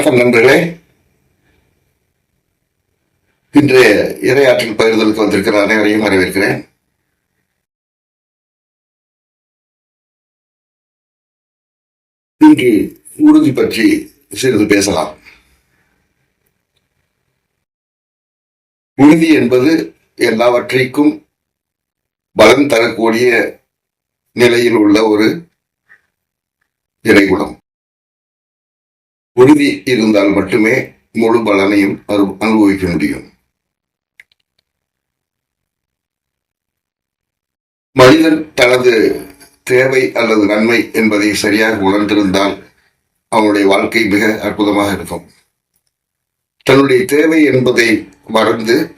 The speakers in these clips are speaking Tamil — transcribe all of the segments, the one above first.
வணக்கம் நண்பர்களே. இன்றைய இரையாற்றில் பகிர்தலுக்கு வந்திருக்கிற அனைவரையும் வரவேற்கிறேன். இன்று உறுதி பற்றி சிறிது பேசலாம். உறுதி என்பது எல்லாவற்றிற்கும் பலன் தரக்கூடிய நிலையில் உள்ள ஒரு இறைகுணம். உறுதி இருந்தால் மட்டுமே முழு பலனையும் அனுபவிக்க முடியும். மனிதன் தனது தேவை அல்லது நன்மை என்பதை சரியாக உணர்ந்திருந்தால் அவனுடைய வாழ்க்கை மிக அற்புதமாக இருக்கும். தன்னுடைய தேவை என்பதை மறந்து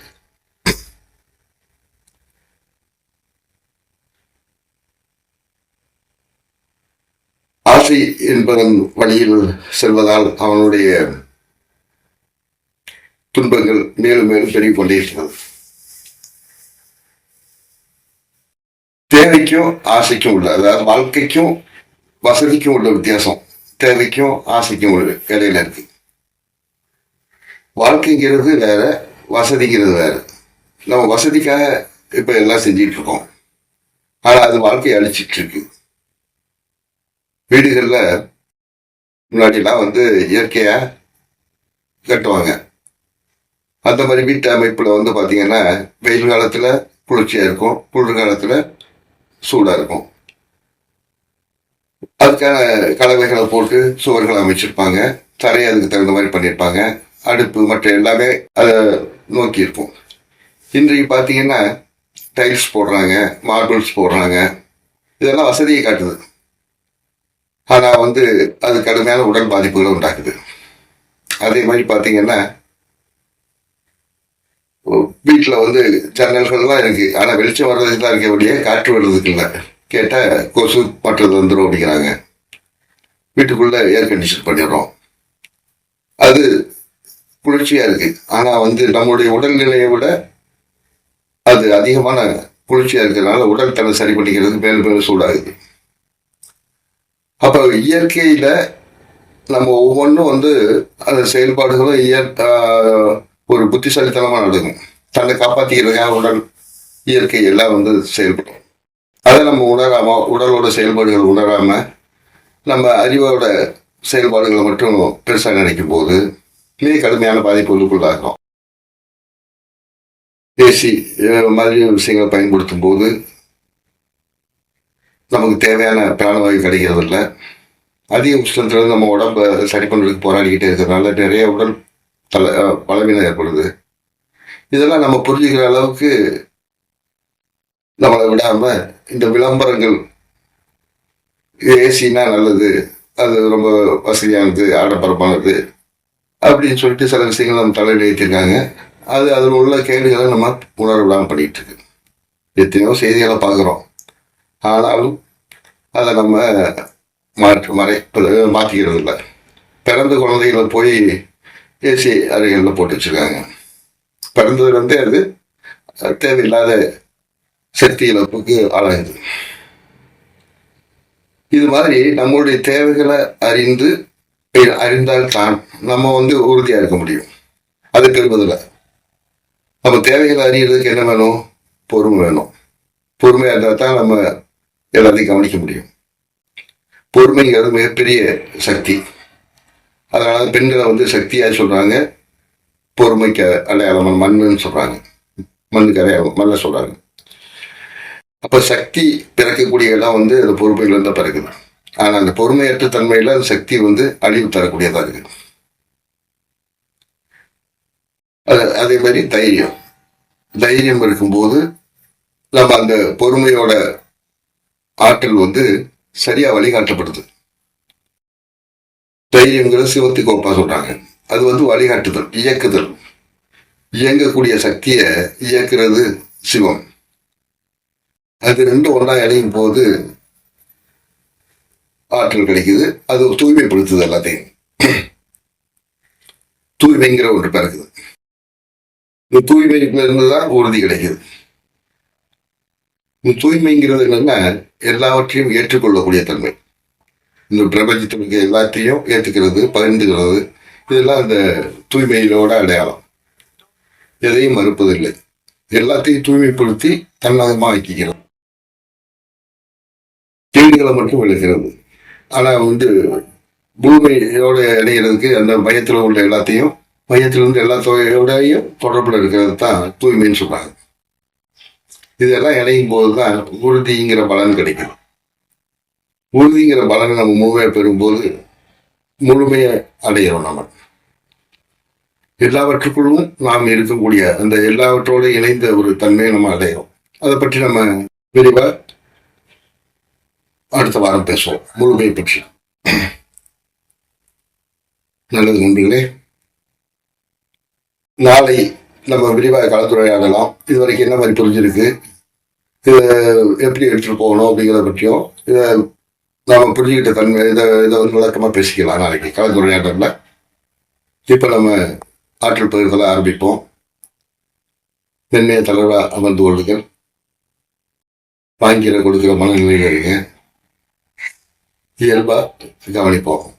ஆசை என்பதன் வழியில் செல்வதால் அவனுடைய துன்பங்கள் மேலும் மேலும் பெருகிக் கொண்டிருக்கிறது தேவைக்கும் ஆசைக்கும் உள்ள அதாவது வாழ்க்கைக்கும் வசதிக்கும் உள்ள வித்தியாசம். தேவைக்கும் ஆசைக்கும் உள்ள இடையில இருக்கு. வாழ்க்கைங்கிறது வேற வசதிங்கிறது வேற. நம்ம வசதிக்காக இப்ப எல்லாம் செஞ்சிட்டு இருக்கோம். ஆனா அது வாழ்க்கையை அழிச்சிட்டு இருக்கு. வீடுகளில் முன்னாடிலாம் வந்து இயற்கையாக கட்டுவாங்க அந்த மாதிரி வீட்டு அமைப்பில் வந்து பார்த்திங்கன்னா வெயில் காலத்தில் குளிர்ச்சியாக இருக்கும் குளிர் காலத்தில் சூடாக இருக்கும். அதுக்கான கலவைகளை போட்டு சுவர்கள் அமைச்சிருப்பாங்க. தரையை அதுக்கு தகுந்த மாதிரி பண்ணியிருப்பாங்க அடுப்பு மற்ற எல்லாமே அதை நோக்கி இருக்கும். இன்றைக்கு பார்த்தீங்கன்னா டைல்ஸ் போடுறாங்க மார்பிள்ஸ் போடுறாங்க. இதெல்லாம் வசதியை காட்டுது. ஆனால் வந்து அது கடுமையான உடல் பாதிப்புகளை உண்டாக்குது. அதே மாதிரி பார்த்தீங்கன்னா வீட்டில் வந்து ஜன்னல்கள்லாம் இருக்குது ஆனால் வெளிச்சம் வர்றதுக்கு தான் இருக்க வழியே காற்று வர்றதுக்கு இல்லை. கேட்டால் கொசு மற்றது வந்துடும் அப்படிங்கிறாங்க வீட்டுக்குள்ளே ஏர் கண்டிஷன் பண்ணிடுறோம். அது குளிர்ச்சியாக இருக்குது ஆனால் வந்து நம்மளுடைய உடல்நிலையை விட அது அதிகமான குளிர்ச்சியாக இருக்கிறதுனால உடல் தன்னை சரி பண்ணிக்கிறதுக்கு மேலும் மேலும் சூடாகுது. அப்போ இயற்கையில் நம்ம ஒவ்வொன்றும் வந்து அந்த செயல்பாடுகளும் இயற் ஒரு புத்திசாலித்தனமாக நடக்கும். தன்னை காப்பாற்றிக்கிறதுக்காக உடல் இயற்கை எல்லாம் வந்து செயல்படும். அதை நம்ம உணராமல் உடலோட செயல்பாடுகள் உணராமல் நம்ம அறிவோட செயல்பாடுகளை மட்டும் பெருசாக நினைக்கும் போது மிக கடுமையான பாதிப்புகளுக்குள்ளாகிறோம். ஏசி மாதிரி விஷயங்களை பயன்படுத்தும் போது நமக்கு தேவையான பிராணவாயு கிடைக்கிறதில்ல. அதிக உஷ்ணத்தில் நம்ம உடம்ப சரி பண்ணுறதுக்கு போராடிக்கிட்டே இருக்கிறதுனால நிறைய உடல் தல பலவீனம் ஏற்படுது. இதெல்லாம் நம்ம புரிஞ்சுக்கிற அளவுக்கு நம்மளை விடாமல் இந்த விளம்பரங்கள் ஏசினா நல்லது அது ரொம்ப வசதியானது ஆடம்பரமானது அப்படின்னு சொல்லிட்டு சில விஷயங்கள் நம்ம தலையில் ஏற்றிருக்காங்க அது அதில் உள்ள கேடுகளை நம்ம உணர விடாமல் பண்ணிகிட்டு இருக்கு. எத்தனையோ செய்திகளை பார்க்குறோம். ஆனாலும் அதை நம்ம மாற்று மறை மாற்றிக்கிறது இல்லை பிறந்த குழந்தைகளை போய் ஏசி அறைகளில் போட்டு வச்சிருக்காங்க. பிறந்ததுலேருந்தே அது தேவையில்லாத சக்தி இழப்புக்கு ஆளாகுது இது மாதிரி நம்மளுடைய தேவைகளை அறிந்து அறிந்தால் தான் நம்ம வந்து உறுதியா இருக்க முடியும். அதுக்கு இருப்பதில்ல நம்ம தேவைகளை அறியறதுக்கு என்ன வேணும்? பொறுமை வேணும். பொறுமையா இருந்தால் தான் நம்ம எல்லாத்தையும் கவனிக்க முடியும். பொறுமைங்கிறது மிகப்பெரிய சக்தி. அதனால பெண்களை வந்து சக்தியாக சொல்கிறாங்க பொறுமைக்கு அடையாளம் மண்ணுன்னு சொல்கிறாங்க மண்ணுக்கு அடையாளம் மண்ணை சொல்கிறாங்க அப்போ சக்தி பிறக்கக்கூடிய இடம் வந்து அந்த பொறுமைகள் இருந்தா பிறகுது ஆனால் அந்த பொறுமையற்ற தன்மையில் அந்த சக்தி வந்து அழிவு தரக்கூடியதாக இருக்குது அது- அதே மாதிரி தைரியம். தைரியம் இருக்கும்போது நம்ம அந்த பொறுமையோட ஆற்றல் வந்து சரியா வழிகாட்டப்படுது. தைரியங்கிற சிவத்து கோப்பா சொல்றாங்க. அது வந்து வழிகாட்டுதல் இயக்குதல். இயங்கக்கூடிய சக்தியை இயக்குறது சிவம். அது ரெண்டும் ஒன்றா இணையும் போது ஆற்றல் கிடைக்குது. அது தூய்மைப்படுத்துது எல்லாத்தையும். தூய்மைங்கிற ஒன்று பிறகுது இந்த தூய்மையில இருந்து தான் உறுதி கிடைக்குது. இந்த தூய்மைங்கிறது என்னன்னா எல்லாவற்றையும் ஏற்றுக்கொள்ளக்கூடிய தன்மை. இந்த பிரபஞ்சத்தில் எல்லாத்தையும் ஏற்றுக்கிறது பகிர்ந்துக்கிறது இதெல்லாம் இந்த தூய்மையிலோட அடையாளம். எதையும் மறுப்பதில்லை. எல்லாத்தையும் தூய்மைப்படுத்தி தன்னகமா ஆக்கிக்கிறோம் கேள்விகளை மட்டும் விளக்கிறது ஆனால் வந்து பூமியோட இணைகிறதுக்கு அந்த மையத்தில் உள்ள எல்லாத்தையும் மையத்திலிருந்து எல்லா தொகையோடையும் தொடர்புல இருக்கிறது தான் தூய்மைன்னு சொல்கிறாங்க இதெல்லாம் இணையும் போது தான் உறுதிங்கிற பலன் கிடைக்கும். உறுதிங்கிற பலனை நம்ம முழுமையாக பெறும்போது முழுமையை அடையிறோம் நம்ம. எல்லாவற்றுக்குள்ளும் நாம் இருக்கக்கூடிய அந்த எல்லாவற்றோடு இணைந்த ஒரு தன்மையை நம்ம அடையிறோம். அதை பற்றி நம்ம விரிவா அடுத்த வாரம் பேசுவோம். முழுமையை பற்றி. நல்லது நண்பர்களே. நாளை நம்ம விரிவாக கலந்துரையாடலாம். இது வரைக்கும் என்ன மாதிரி புரிஞ்சிருக்கு? இதை எப்படி எடுத்துட்டு போகணும் அப்படிங்கிறத பற்றியும் இதை நாம புரிஞ்சுக்கிட்ட தன்மை இதை இதை வந்து விளக்கமாக பேசிக்கலாம் நாளைக்கு. கலந்துரையாடல இப்போ நம்ம ஆற்றல் பகிர்தலை ஆரம்பிப்போம். மென்மைய தலைவராக அமர்ந்து கொள்ளுங்கள். வாங்கிற கொடுக்கிற மனநிலையில் இருங்க. இயல்பா கவனிப்போம்.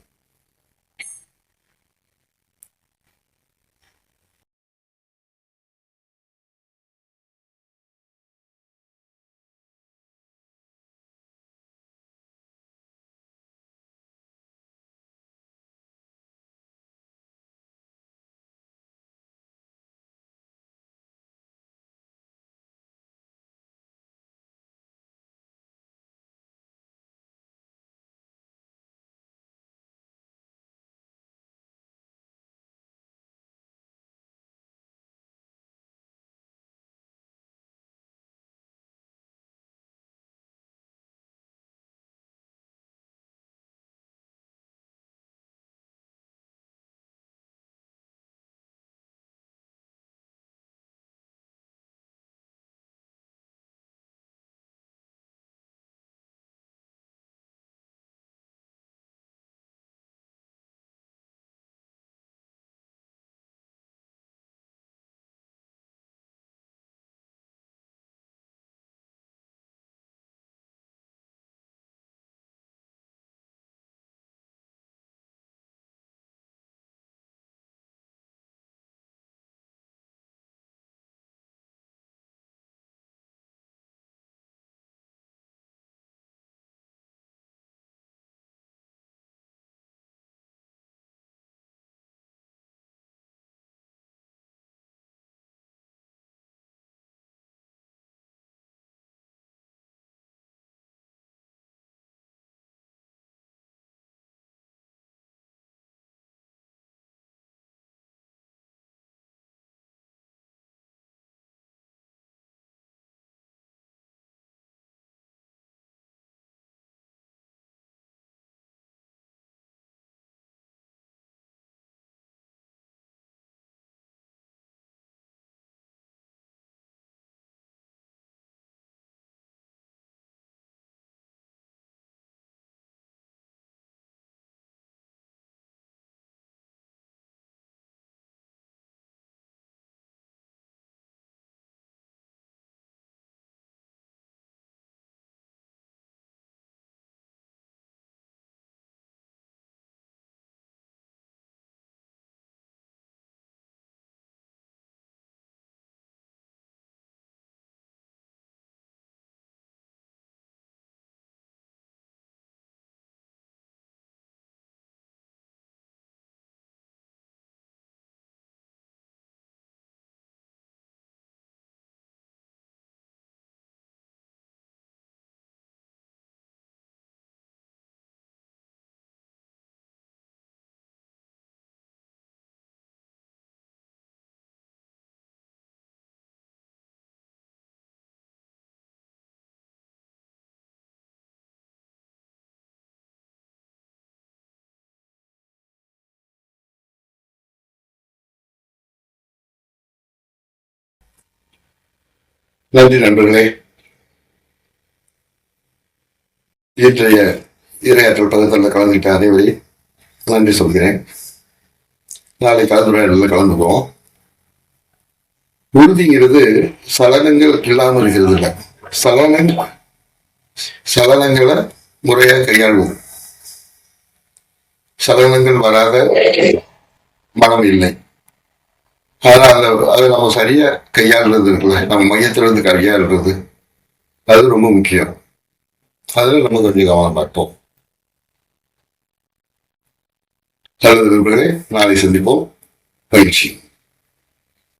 நன்றி நண்பர்களே. இன்றைய இரையாற்றல் பதத்தில் கலந்துகிட்ட அனைவரை நன்றி சொல்கிறேன். நாளை கலந்துரையாடலில் கலந்துக்குவோம் உறுதிங்கிறது சலனங்கள் இல்லாமல் இருக்கிறது இல்லை சலனங் சலனங்களை முறையாக கையாள்வோம். சலனங்கள் வராத மனம் இல்லை. அதனால அது அதை நம்ம சரியா கையாளுறது இல்லை நம்ம மையத்துல இருந்து கையாளுறது அது ரொம்ப முக்கியம். அதுல நம்ம கொஞ்சம் கவனமா இருப்போம். நல்லது நண்பர்களே நாளை சந்திப்போம். பயிற்சி